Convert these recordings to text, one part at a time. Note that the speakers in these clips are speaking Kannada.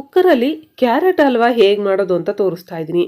ಕುಕ್ಕರಲ್ಲಿ ಕ್ಯಾರೆಟ್ ಹಲ್ವಾ ಹೇಗೆ ಮಾಡೋದು ಅಂತ ತೋರಿಸ್ತಾ ಇದ್ದೀನಿ.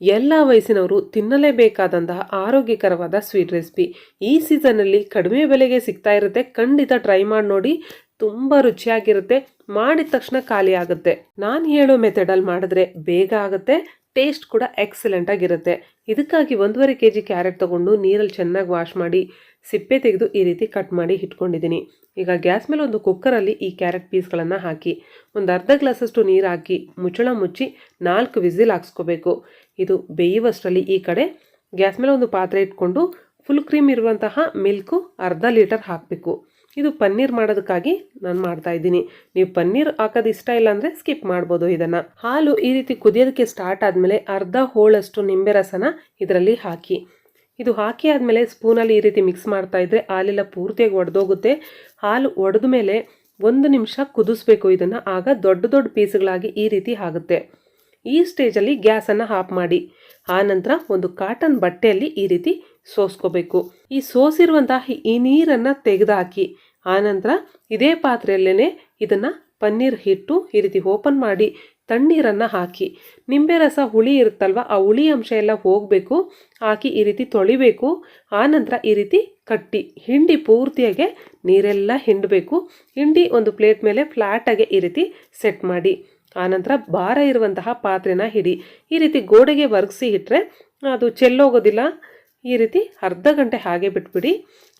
ಎಲ್ಲ ವಯಸ್ಸಿನವರು ತಿನ್ನಲೇಬೇಕಾದಂತಹ ಆರೋಗ್ಯಕರವಾದ ಸ್ವೀಟ್ ರೆಸಿಪಿ ಈ ಸೀಸನಲ್ಲಿ ಕಡಿಮೆ ಬೆಲೆಗೆ ಸಿಗ್ತಾ ಇರುತ್ತೆ. ಖಂಡಿತ ಟ್ರೈ ಮಾಡಿ ನೋಡಿ, ತುಂಬ ರುಚಿಯಾಗಿರುತ್ತೆ. ಮಾಡಿದ ತಕ್ಷಣ ಖಾಲಿ ಆಗುತ್ತೆ. ನಾನು ಹೇಳೋ ಮೆಥಡಲ್ಲಿ ಮಾಡಿದ್ರೆ ಬೇಗ ಆಗುತ್ತೆ. ಟೇಸ್ಟ್ ಕೂಡ ಎಕ್ಸಲೆಂಟ್ ಆಗಿರುತ್ತೆ. ಇದಕ್ಕಾಗಿ ಒಂದೂವರೆ ಕೆ ಜಿ ಕ್ಯಾರೆಟ್ ತೊಗೊಂಡು ನೀರಲ್ಲಿ ಚೆನ್ನಾಗಿ ವಾಶ್ ಮಾಡಿ ಸಿಪ್ಪೆ ತೆಗೆದು ಈ ರೀತಿ ಕಟ್ ಮಾಡಿ ಇಟ್ಕೊಂಡಿದ್ದೀನಿ. ಈಗ ಗ್ಯಾಸ್ ಮೇಲೆ ಒಂದು ಕುಕ್ಕರಲ್ಲಿ ಈ ಕ್ಯಾರೆಟ್ ಪೀಸ್ಗಳನ್ನು ಹಾಕಿ, ಒಂದು ಅರ್ಧ ಗ್ಲಾಸಷ್ಟು ನೀರು ಹಾಕಿ ಮುಚ್ಚಳ ಮುಚ್ಚಿ ನಾಲ್ಕು ವಿಸಿಲ್ ಹಾಕ್ಸ್ಕೋಬೇಕು. ಇದು ಬೇಯುವಷ್ಟರಲ್ಲಿ ಈ ಕಡೆ ಗ್ಯಾಸ್ ಮೇಲೆ ಒಂದು ಪಾತ್ರೆ ಇಟ್ಕೊಂಡು ಫುಲ್ ಕ್ರೀಮ್ ಇರುವಂತಹ ಮಿಲ್ಕು ಅರ್ಧ ಲೀಟರ್ ಹಾಕಬೇಕು. ಇದು ಪನ್ನೀರ್ ಮಾಡೋದಕ್ಕಾಗಿ ನಾನು ಮಾಡ್ತಾ ಇದ್ದೀನಿ. ನೀವು ಪನ್ನೀರ್ ಹಾಕೋದು ಇಷ್ಟ ಇಲ್ಲ ಅಂದರೆ ಸ್ಕಿಪ್ ಮಾಡ್ಬೋದು ಇದನ್ನು. ಹಾಲು ಈ ರೀತಿ ಕುದಿಯೋದಕ್ಕೆ ಸ್ಟಾರ್ಟ್ ಆದಮೇಲೆ ಅರ್ಧ ಹೋಳಷ್ಟು ನಿಂಬೆ ರಸನ ಇದರಲ್ಲಿ ಹಾಕಿ. ಇದು ಹಾಕಿ ಆದಮೇಲೆ ಸ್ಪೂನಲ್ಲಿ ಈ ರೀತಿ ಮಿಕ್ಸ್ ಮಾಡ್ತಾ ಇದ್ದರೆ ಹಾಲೆಲ್ಲ ಪೂರ್ತಿಯಾಗಿ ಒಡೆದೋಗುತ್ತೆ. ಹಾಲು ಒಡೆದ ಮೇಲೆ ಒಂದು ನಿಮಿಷ ಕುದಿಸ್ಬೇಕು ಇದನ್ನು. ಆಗ ದೊಡ್ಡ ದೊಡ್ಡ ಪೀಸ್ಗಳಾಗಿ ಈ ರೀತಿ ಆಗುತ್ತೆ. ಈ ಸ್ಟೇಜಲ್ಲಿ ಗ್ಯಾಸನ್ನು ಆಫ್ ಮಾಡಿ. ಆನಂತರ ಒಂದು ಕಾಟನ್ ಬಟ್ಟೆಯಲ್ಲಿ ಈ ರೀತಿ ಸೋಸ್ಕೋಬೇಕು. ಈ ಸೋಸಿರುವಂತಹ ಈ ನೀರನ್ನು ತೆಗೆದುಹಾಕಿ ಆನಂತರ ಇದೇ ಪಾತ್ರೆಯಲ್ಲೇ ಇದನ್ನು ಪನ್ನೀರ್ ಹಿಟ್ಟು ಈ ರೀತಿ ಓಪನ್ ಮಾಡಿ ತಣ್ಣೀರನ್ನು ಹಾಕಿ. ನಿಂಬೆ ರಸ ಹುಳಿ ಇರುತ್ತಲ್ವ, ಆ ಹುಳಿ ಅಂಶ ಎಲ್ಲ ಹೋಗಬೇಕು, ಹಾಕಿ ಈ ರೀತಿ ತೊಳಿಬೇಕು, ಆನಂತರ ಈ ರೀತಿ ಕಟ್ಟಿ. ಹಿಂಡಿ ಪೂರ್ತಿಯಾಗೆ ನೀರೆಲ್ಲ ಹಿಂಡಬೇಕು. ಹಿಂಡಿ ಒಂದು ಪ್ಲೇಟ್ ಮೇಲೆ ಫ್ಲ್ಯಾಟಾಗೆ ಈ ರೀತಿ ಸೆಟ್ ಮಾಡಿ. ಆನಂತರ ಭಾರ ಇರುವಂತಹ ಪಾತ್ರೆನ ಹಿಡಿ. ಈ ರೀತಿ ಗೋಡೆಗೆ ಒರಗಿಸಿ ಇಟ್ಟರೆ ಅದು ಚೆಲ್ಲೋಗೋದಿಲ್ಲ. ಈ ರೀತಿ ಅರ್ಧ ಗಂಟೆ ಹಾಗೆ ಬಿಟ್ಬಿಡಿ.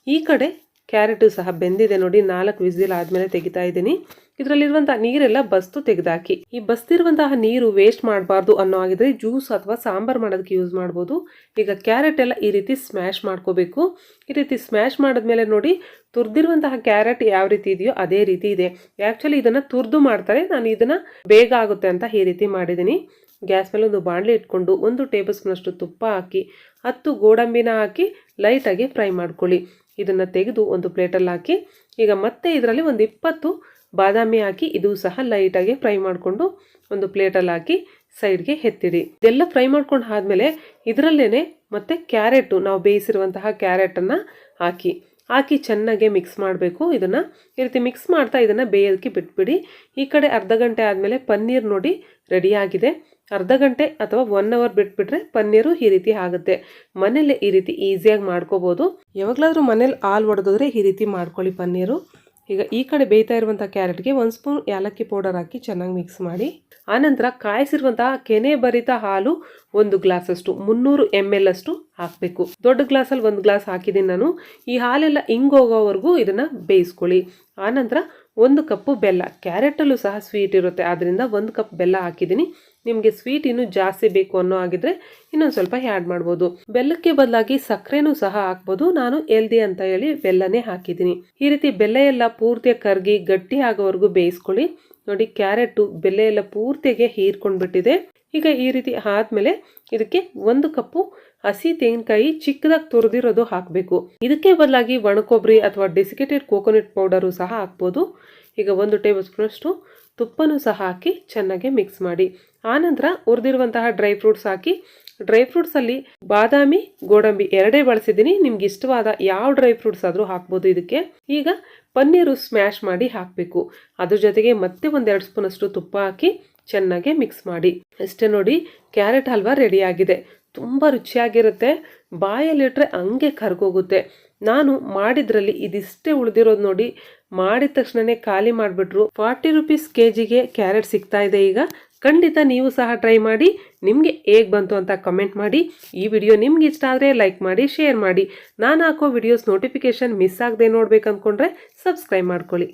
ಈ ಕಡೆ ಕ್ಯಾರೆಟು ಸಹ ಬೆಂದಿದೆ ನೋಡಿ, ನಾಲ್ಕು ವಿಸಿಲ್ ಆದಮೇಲೆ ತೆಗಿತಾ ಇದ್ದೀನಿ. ಇದರಲ್ಲಿರುವಂತಹ ನೀರೆಲ್ಲ ಬಸ್ತು ತೆಗೆದಾಕಿ. ಈ ಬಸ್ತಿರುವಂತಹ ನೀರು ವೇಸ್ಟ್ ಮಾಡಬಾರ್ದು ಅನ್ನೋ ಆಗಿದ್ರೆ ಜ್ಯೂಸ್ ಅಥವಾ ಸಾಂಬಾರ್ ಮಾಡೋದಕ್ಕೆ ಯೂಸ್ ಮಾಡ್ಬೋದು. ಈಗ ಕ್ಯಾರೆಟ್ ಎಲ್ಲ ಈ ರೀತಿ ಸ್ಮ್ಯಾಶ್ ಮಾಡ್ಕೋಬೇಕು. ಈ ರೀತಿ ಸ್ಮ್ಯಾಶ್ ಮಾಡಿದ್ಮೇಲೆ ನೋಡಿ, ತುರ್ದಿರುವಂತಹ ಕ್ಯಾರೆಟ್ ಯಾವ ರೀತಿ ಇದೆಯೋ ಅದೇ ರೀತಿ ಇದೆ. ಆ್ಯಕ್ಚುಲಿ ಇದನ್ನು ತುರ್ದು ಮಾಡ್ತಾರೆ, ನಾನು ಇದನ್ನು ಬೇಗ ಆಗುತ್ತೆ ಅಂತ ಈ ರೀತಿ ಮಾಡಿದ್ದೀನಿ. ಗ್ಯಾಸ್ ಮೇಲೆ ಒಂದು ಬಾಣಲೆ ಇಟ್ಕೊಂಡು ಒಂದು ಟೇಬಲ್ ಸ್ಪೂನಷ್ಟು ತುಪ್ಪ ಹಾಕಿ, ಹತ್ತು ಗೋಡಂಬಿನ ಹಾಕಿ ಲೈಟಾಗಿ ಫ್ರೈ ಮಾಡ್ಕೊಳ್ಳಿ. ಇದನ್ನು ತೆಗೆದು ಒಂದು ಪ್ಲೇಟಲ್ಲಿ ಹಾಕಿ, ಈಗ ಮತ್ತೆ ಇದರಲ್ಲಿ ಒಂದು ಇಪ್ಪತ್ತು ಬಾದಾಮಿ ಹಾಕಿ, ಇದು ಸಹ ಲೈಟಾಗಿ ಫ್ರೈ ಮಾಡಿಕೊಂಡು ಒಂದು ಪ್ಲೇಟಲ್ಲಿ ಹಾಕಿ ಸೈಡ್ಗೆ ಎತ್ತಿಡಿ ಇದೆಲ್ಲ ಫ್ರೈ ಮಾಡ್ಕೊಂಡು ಆದಮೇಲೆ ಇದರಲ್ಲೇ ಮತ್ತೆ ಕ್ಯಾರೆಟು ನಾವು ಬೇಯಿಸಿರುವಂತಹ ಕ್ಯಾರೆಟನ್ನು ಹಾಕಿ. ಹಾಕಿ ಚೆನ್ನಾಗೆ ಮಿಕ್ಸ್ ಮಾಡಬೇಕು. ಇದನ್ನು ಈ ರೀತಿ ಮಿಕ್ಸ್ ಮಾಡ್ತಾ ಇದನ್ನು ಬೇಯೋದಕ್ಕೆ ಬಿಟ್ಬಿಡಿ. ಈ ಕಡೆ ಅರ್ಧ ಗಂಟೆ ಆದಮೇಲೆ ಪನ್ನೀರ್ ನೋಡಿ ರೆಡಿಯಾಗಿದೆ ಅರ್ಧ ಗಂಟೆ ಅಥವಾ ಒನ್ ಅವರ್ ಬಿಟ್ಬಿಟ್ರೆ ಪನ್ನೀರು ಈ ರೀತಿ ಆಗುತ್ತೆ. ಮನೇಲಿ ಈ ರೀತಿ ಈಸಿಯಾಗಿ ಮಾಡ್ಕೋಬೋದು. ಯಾವಾಗಲಾದರೂ ಮನೇಲಿ ಹಾಲು ಒಡೆದಿದ್ರೆ ಈ ರೀತಿ ಮಾಡ್ಕೊಳ್ಳಿ ಪನ್ನೀರು. ಈಗ ಈ ಕಡೆ ಬೇಯ್ತಾ ಇರುವಂಥ ಕ್ಯಾರೆಟ್ಗೆ ಒಂದು ಸ್ಪೂನ್ ಏಲಕ್ಕಿ ಪೌಡರ್ ಹಾಕಿ ಚೆನ್ನಾಗಿ ಮಿಕ್ಸ್ ಮಾಡಿ. ಆನಂತರ ಕಾಯಿಸಿರುವಂಥ ಕೆನೆ ಭರಿತ ಹಾಲು ಒಂದು ಗ್ಲಾಸಷ್ಟು, ಮುನ್ನೂರು ಎಂ ಎಲ್ ಅಷ್ಟು ಹಾಕಬೇಕು. ದೊಡ್ಡ ಗ್ಲಾಸಲ್ಲಿ ಒಂದು ಗ್ಲಾಸ್ ಹಾಕಿದ್ದೀನಿ ನಾನು. ಈ ಹಾಲೆಲ್ಲ ಹಿಂಗೋಗೋವರೆಗೂ ಇದನ್ನು ಬೇಯಿಸ್ಕೊಳ್ಳಿ. ಆನಂತರ ಒಂದು ಕಪ್ಪು ಬೆಲ್ಲ, ಕ್ಯಾರೆಟಲ್ಲೂ ಸಹ ಸ್ವೀಟ್ ಇರುತ್ತೆ. ಆದ್ದರಿಂದ ಒಂದು ಕಪ್ ಬೆಲ್ಲ ಹಾಕಿದ್ದೀನಿ. ನಿಮಗೆ ಸ್ವೀಟ್ ಇನ್ನೂ ಜಾಸ್ತಿ ಬೇಕು ಅನ್ನೋ ಆಗಿದ್ರೆ ಇನ್ನೊಂದು ಸ್ವಲ್ಪ ಆ್ಯಡ್ ಮಾಡ್ಬೋದು. ಬೆಲ್ಲಕ್ಕೆ ಬದಲಾಗಿ ಸಕ್ಕರೆನೂ ಸಹ ಹಾಕ್ಬೋದು. ನಾನು ಎಲ್ದಿ ಅಂತ ಹೇಳಿ ಬೆಲ್ಲನೇ ಹಾಕಿದ್ದೀನಿ. ಈ ರೀತಿ ಬೆಲ್ಲ ಎಲ್ಲ ಪೂರ್ತಿಯಾಗಿ ಕರ್ಗಿ ಗಟ್ಟಿ ಆಗೋವರೆಗೂ ಬೇಯಿಸ್ಕೊಳ್ಳಿ. ನೋಡಿ, ಕ್ಯಾರೆಟು ಬೆಲ್ಲ ಎಲ್ಲ ಪೂರ್ತಿಗೆ ಹೀರ್ಕೊಂಡ್ಬಿಟ್ಟಿದೆ. ಈಗ ಈ ರೀತಿ ಆದಮೇಲೆ ಇದಕ್ಕೆ ಒಂದು ಕಪ್ಪು ಹಸಿ ತೆಂಗಿನಕಾಯಿ ಚಿಕ್ಕದಾಗಿ ತುರಿದಿರೋದು ಹಾಕಬೇಕು. ಇದಕ್ಕೆ ಬದಲಾಗಿ ಒಣಕೊಬ್ಬರಿ ಅಥವಾ ಡೆಸಿಕೇಟೆಡ್ ಕೋಕೋನಟ್ ಪೌಡರು ಸಹ ಹಾಕ್ಬೋದು. ಈಗ ಒಂದು ಟೇಬಲ್ ಸ್ಪೂನಷ್ಟು ತುಪ್ಪನೂ ಸಹ ಹಾಕಿ ಚೆನ್ನಾಗಿ ಮಿಕ್ಸ್ ಮಾಡಿ. ಆನಂತರ ಹುರಿದಿರುವಂತಹ ಡ್ರೈ ಫ್ರೂಟ್ಸ್ ಹಾಕಿ, ಡ್ರೈ ಫ್ರೂಟ್ಸಲ್ಲಿ ಬಾದಾಮಿ, ಗೋಡಂಬಿ ಎರಡೇ ಬಳಸಿದ್ದೀನಿ. ನಿಮ್ಗೆ ಇಷ್ಟವಾದ ಯಾವ ಡ್ರೈ ಫ್ರೂಟ್ಸ್ ಆದರೂ ಹಾಕ್ಬೋದು ಇದಕ್ಕೆ. ಈಗ ಪನ್ನೀರು ಸ್ಮ್ಯಾಶ್ ಮಾಡಿ ಹಾಕಬೇಕು. ಅದ್ರ ಜೊತೆಗೆ ಮತ್ತೆ ಒಂದೆರಡು ಸ್ಪೂನಷ್ಟು ತುಪ್ಪ ಹಾಕಿ ಚೆನ್ನಾಗಿ ಮಿಕ್ಸ್ ಮಾಡಿ. ಅಷ್ಟೇ ನೋಡಿ, ಕ್ಯಾರೆಟ್ ಹಲ್ವಾ ರೆಡಿಯಾಗಿದೆ. ತುಂಬ ರುಚಿಯಾಗಿರುತ್ತೆ. ಬಾಯಲ್ಲಿಟ್ರೆ ಹಂಗೆ ಕರ್ಗೋಗುತ್ತೆ. ನಾನು ಮಾಡಿದ್ರಲ್ಲಿ ಇದಿಷ್ಟೇ ಉಳಿದಿರೋದು ನೋಡಿ, ಮಾಡಿದ ತಕ್ಷಣನೇ ಖಾಲಿ ಮಾಡಿಬಿಟ್ರು. ಫಾರ್ಟಿ ರುಪೀಸ್ ಕೆ ಜಿಗೆ ಕ್ಯಾರೆಟ್ ಸಿಗ್ತಾ ಇದೆ ಈಗ. ಖಂಡಿತ ನೀವು ಸಹ ಟ್ರೈ ಮಾಡಿ. ನಿಮಗೆ ಹೇಗೆ ಬಂತು ಅಂತ ಕಮೆಂಟ್ ಮಾಡಿ. ಈ ವಿಡಿಯೋ ನಿಮ್ಗೆ ಇಷ್ಟ ಆದರೆ ಲೈಕ್ ಮಾಡಿ, ಶೇರ್ ಮಾಡಿ. ನಾನು ಹಾಕೋ ವಿಡಿಯೋಸ್ ನೋಟಿಫಿಕೇಷನ್ ಮಿಸ್ ಆಗದೆ ನೋಡ್ಬೇಕು ಅಂದ್ಕೊಂಡ್ರೆ ಸಬ್ಸ್ಕ್ರೈಬ್ ಮಾಡ್ಕೊಳ್ಳಿ.